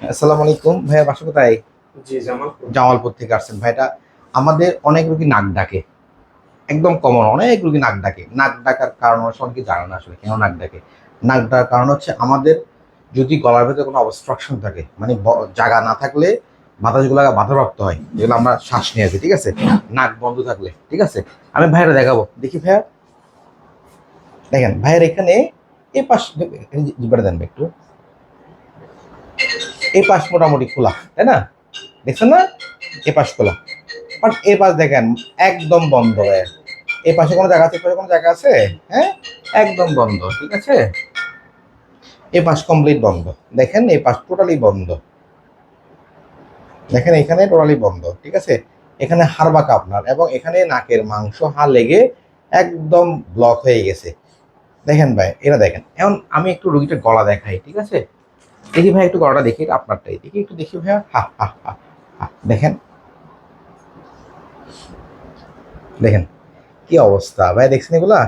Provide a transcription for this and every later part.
আসসালামু আলাইকুম ভাইয়া বাসা কোথায় জামালপুর থেকে আসছেন ভাইটা আমাদের অনেক রুগী নাক ডাকে একদম কমন অনেক রুগী নাক ডাকে নাক ডাকার কারণ হচ্ছে অনেকে জানে না আসলে কেন নাক ডাকে নাক ডাকার কারণ হচ্ছে আমাদের যদি গলার ভেতরে কোনো অবস্ট্রাকশন থাকে মানে জায়গা না থাকলে বাতাসগুলো বাধাপ্রাপ্ত হয় যেগুলো আমরা শ্বাস নিয়ে আছি ঠিক আছে নাক বন্ধ থাকলে ঠিক আছে আমি ভাইয়েরা দেখাবো দেখি ভাইয়া দেখেন ভাইয়ের এখানে এ পাশ জিব্বাটা দেন একটু এই পাশ মোটামুটি খোলা, তাই না? দেখছেন না? এ পাশ খোলা। বাট এ পাশ দেখেন, একদম বন্ধ হয়ে এ পাশে কোনো জায়গা আছে, এ কোনো জায়গা আছে? হ্যাঁ? একদম বন্ধ, ঠিক আছে? এ পাশ কমপ্লিট বন্ধ। দেখেন এই পাশ টোটালি বন্ধ। দেখেন, এখানে টোটালি বন্ধ, ঠিক আছে? এখানে হাড়বাকা আপনার, এবং এখানে নাকের মাংস হা লেগে একদম ব্লক হয়ে গেছে। দেখেন ভাই এটা দেখেন। এখন আমি একটু রুগীটার গলা দেখাই, ঠিক আছে? দেখি ভাই, একটু গলাটা দেখি আপনারটাই দেখি একটু দেখি ভাইয়া। হা হা হা দেখেন। দেখেন, কি অবস্থা। ভাই দেখছেন এগুলা?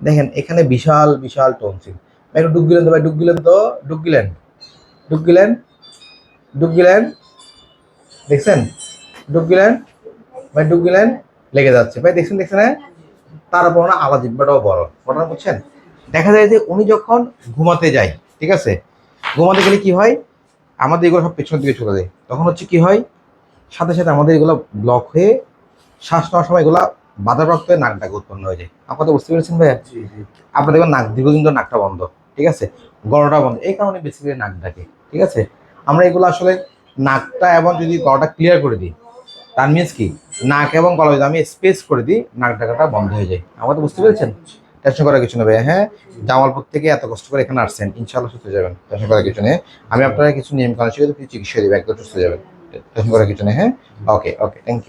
দেখেন, এখানে বিশাল বিশাল টনসিল। ভাই, একটু ডুব গিলেন তো, ভাই, ডুব গিলেন তো? ডুব গিলেন? ডুব গিলেন? ডুব গিলেন? দেখছেন? ডুব গিলেন? ভাই, ডুব গিলেন? লেগে যাচ্ছে। ভাই, দেখছেন দেখছেন হ্যাঁ? তারপর না আলাদা জিব্বাটাও বড়। ঘটনা বুঝছেন? দেখা যায় যে উনি যখন ঘুমাতে যায়, ঠিক আছে? ঘুমাতে গেলে কি হয়? আমাদের এগুলো সব পেছনের দিকে চলে যায়। তখন হচ্ছে কি হয়? সাথে সাথে আমাদের এগুলো ব্লক হয়ে শ্বাস নেওয়ার সময় এগুলো বাধাপ্রাপ্ত হয়ে নাক ডাক উৎপন্ন হয়ে যায়। আপনারা বুঝতে পেরেছেন ভাইয়া? আপনার দেখবেন নাক দীর্ঘদিন ধরে নাকটা বন্ধ ঠিক আছে? গলাটা বন্ধ। এই কারণে বেসিক্যালি নাক ডাকে ঠিক আছে? আমরা এগুলো আসলে নাকটা এবং যদি গলাটা ক্লিয়ার করে দিই তার মিনস কি? নাক এবং গলা যদি আমি স্পেস করে দিই নাক ডাকাটা বন্ধ হয়ে যায়। আমার তো বুঝতে পেরেছেন? টেনশন করার কিছু নেবে হ্যাঁ? জামালপুর থেকে এত কষ্ট করে এখানে আসছেন ইনশাল্লাহ সুস্থ যাবেন, টেনশন করার কিছু নেই। আমি আপনারা কিছু নিয়ম কানুন শিখে কিছু চিকিৎসা দেবো, একদম সুস্থ যাবেন, টেনশন করার কিছু নেই হ্যাঁ? ওকে ওকে থ্যাংক ইউ